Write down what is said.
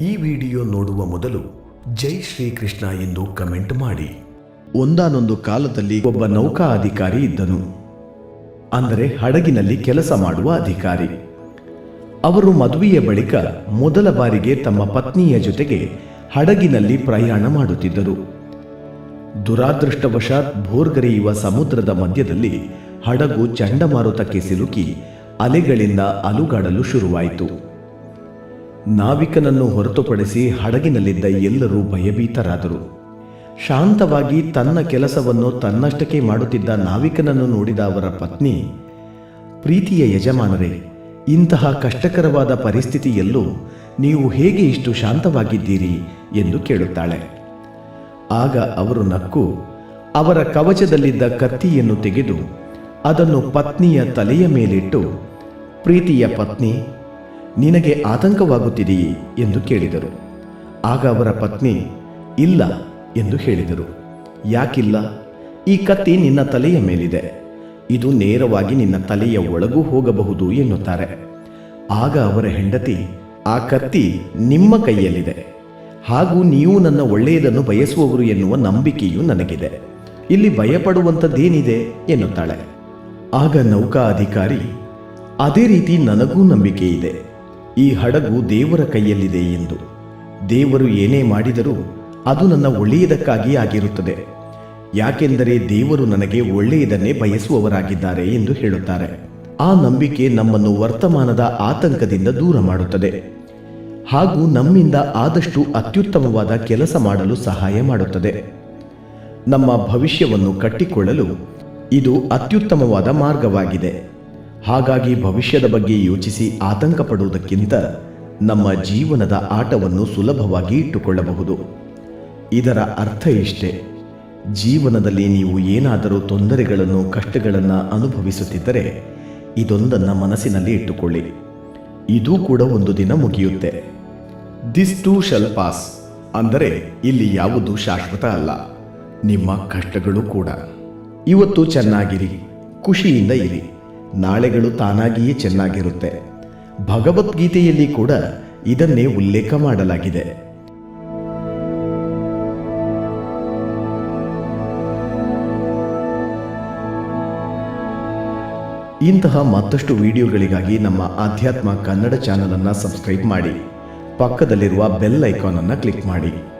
ಈ ವಿಡಿಯೋ ನೋಡುವ ಮೊದಲು ಜೈ ಶ್ರೀಕೃಷ್ಣ ಎಂದು ಕಮೆಂಟ್ ಮಾಡಿ. ಒಂದಾನೊಂದು ಕಾಲದಲ್ಲಿ ಒಬ್ಬ ನೌಕಾ ಅಧಿಕಾರಿ ಇದ್ದನು. ಅಂದರೆ ಹಡಗಿನಲ್ಲಿ ಕೆಲಸ ಮಾಡುವ ಅಧಿಕಾರಿ. ಅವರು ಮದುವೆಯ ಬಳಿಕ ಮೊದಲ ಬಾರಿಗೆ ತಮ್ಮ ಪತ್ನಿಯ ಜೊತೆಗೆ ಹಡಗಿನಲ್ಲಿ ಪ್ರಯಾಣ ಮಾಡುತ್ತಿದ್ದರು. ದುರಾದೃಷ್ಟವಶಾತ್ ಭೋರ್ಗರೆಯುವ ಸಮುದ್ರದ ಮಧ್ಯದಲ್ಲಿ ಹಡಗು ಚಂಡಮಾರುತಕ್ಕೆ ಸಿಲುಕಿ ಅಲೆಗಳಿಂದ ಅಲುಗಾಡಲು ಶುರುವಾಯಿತು. ನಾವಿಕನನ್ನು ಹೊರತುಪಡಿಸಿ ಹಡಗಿನಲ್ಲಿದ್ದ ಎಲ್ಲರೂ ಭಯಭೀತರಾದರು. ಶಾಂತವಾಗಿ ತನ್ನ ಕೆಲಸವನ್ನು ತನ್ನಷ್ಟಕ್ಕೆ ಮಾಡುತ್ತಿದ್ದ ನಾವಿಕನನ್ನು ನೋಡಿದ ಅವರ ಪತ್ನಿ, ಪ್ರೀತಿಯ ಯಜಮಾನರೇ, ಇಂತಹ ಕಷ್ಟಕರವಾದ ಪರಿಸ್ಥಿತಿಯಲ್ಲೂ ನೀವು ಹೇಗೆ ಇಷ್ಟು ಶಾಂತವಾಗಿದ್ದೀರಿ? ಎಂದು ಕೇಳುತ್ತಾಳೆ. ಆಗ ಅವರು ನಕ್ಕು, ಅವರ ಕವಚದಲ್ಲಿದ್ದ ಕತ್ತಿಯನ್ನು ತೆಗೆದು ಅದನ್ನು ಪತ್ನಿಯ ತಲೆಯ ಮೇಲಿಟ್ಟು, ಪ್ರೀತಿಯ ಪತ್ನಿ ನಿನಗೆ ಆತಂಕವಾಗುತ್ತಿದೆಯೇ ಎಂದು ಕೇಳಿದರು. ಆಗ ಅವರ ಪತ್ನಿ, ಇಲ್ಲ ಎಂದು ಹೇಳಿದರು. ಯಾಕಿಲ್ಲ? ಈ ಕತ್ತಿ ನಿನ್ನ ತಲೆಯ ಮೇಲಿದೆ. ಇದು ನೇರವಾಗಿ ನಿನ್ನ ತಲೆಯ ಒಳಗೂ ಹೋಗಬಹುದು ಎನ್ನುತ್ತಾರೆ. ಆಗ ಅವರ ಹೆಂಡತಿ, ಆ ಕತ್ತಿ ನಿಮ್ಮ ಕೈಯಲ್ಲಿದೆ. ಹಾಗೂ ನೀವು ನನ್ನ ಒಳ್ಳೆಯದನ್ನು ಬಯಸುವವರು ಎನ್ನುವ ನಂಬಿಕೆಯೂ ನನಗಿದೆ. ಇಲ್ಲಿ ಭಯಪಡುವಂಥದ್ದೇನಿದೆ? ಎನ್ನುತ್ತಾಳೆ. ಆಗ ನೌಕಾ ಅಧಿಕಾರಿ ಅದೇ ರೀತಿ ನನಗೂ ನಂಬಿಕೆ ಇದೆ ಈ ಹಡಗು ದೇವರ ಕೈಯಲ್ಲಿದೆ ಎಂದು. ದೇವರು ಏನೇ ಮಾಡಿದರೂ ಅದು ನನ್ನ ಒಳ್ಳೆಯದಕ್ಕಾಗಿ ಆಗಿರುತ್ತದೆ. ಯಾಕೆಂದರೆ ದೇವರು ನನಗೆ ಒಳ್ಳೆಯದನ್ನೇ ಬಯಸುವವರಾಗಿದ್ದಾರೆ ಎಂದು ಹೇಳುತ್ತಾರೆ. ಆ ನಂಬಿಕೆ ನಮ್ಮನ್ನು ವರ್ತಮಾನದ ಆತಂಕದಿಂದ ದೂರ ಮಾಡುತ್ತದೆ. ಹಾಗೂ ನಮ್ಮಿಂದ ಆದಷ್ಟು ಅತ್ಯುತ್ತಮವಾದ ಕೆಲಸ ಮಾಡಲು ಸಹಾಯ ಮಾಡುತ್ತದೆ. ನಮ್ಮ ಭವಿಷ್ಯವನ್ನು ಕಟ್ಟಿಕೊಳ್ಳಲು ಇದು ಅತ್ಯುತ್ತಮವಾದ ಮಾರ್ಗವಾಗಿದೆ. ಹಾಗಾಗಿ ಭವಿಷ್ಯದ ಬಗ್ಗೆ ಯೋಚಿಸಿ ಆತಂಕ ಪಡುವುದಕ್ಕಿಂತ ನಮ್ಮ ಜೀವನದ ಆಟವನ್ನು ಸುಲಭವಾಗಿ ಇಟ್ಟುಕೊಳ್ಳಬಹುದು. ಇದರ ಅರ್ಥ ಇಷ್ಟೇ. ಜೀವನದಲ್ಲಿ ನೀವು ಏನಾದರೂ ತೊಂದರೆಗಳನ್ನು, ಕಷ್ಟಗಳನ್ನು ಅನುಭವಿಸುತ್ತಿದ್ದರೆ ಇದೊಂದನ್ನು ಮನಸ್ಸಿನಲ್ಲಿ ಇಟ್ಟುಕೊಳ್ಳಿ. ಇದೂ ಕೂಡ ಒಂದು ದಿನ ಮುಗಿಯುತ್ತೆ. ದಿಸ್ ಟೂ ಶಲ್ ಪಾಸ್ ಅಂದರೆ ಇಲ್ಲಿ ಯಾವುದು ಶಾಶ್ವತ ಅಲ್ಲ. ನಿಮ್ಮ ಕಷ್ಟಗಳು ಕೂಡ. ಇವತ್ತು ಚೆನ್ನಾಗಿರಿ, ಖುಷಿಯಿಂದ ಇರಿ. ನಾಳೆಗಳು ತಾನಾಗಿಯೇ ಚೆನ್ನಾಗಿರುತ್ತೆ. ಭಗವದ್ಗೀತೆಯಲ್ಲಿ ಕೂಡ ಇದನ್ನೇ ಉಲ್ಲೇಖ ಮಾಡಲಾಗಿದೆ. ಇಂತಹ ಮತ್ತಷ್ಟು ವಿಡಿಯೋಗಳಿಗಾಗಿ ನಮ್ಮ ಆಧ್ಯಾತ್ಮ ಕನ್ನಡ ಚಾನಲ್ ಅನ್ನು ಸಬ್ಸ್ಕ್ರೈಬ್ ಮಾಡಿ. ಪಕ್ಕದಲ್ಲಿರುವ ಬೆಲ್ ಐಕಾನ್ ಅನ್ನು ಕ್ಲಿಕ್ ಮಾಡಿ.